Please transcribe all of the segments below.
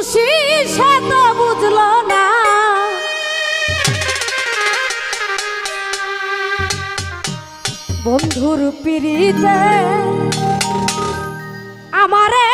তুষি সে বুঝলো না। বন্ধুর পিড়িতে আমারে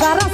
যারা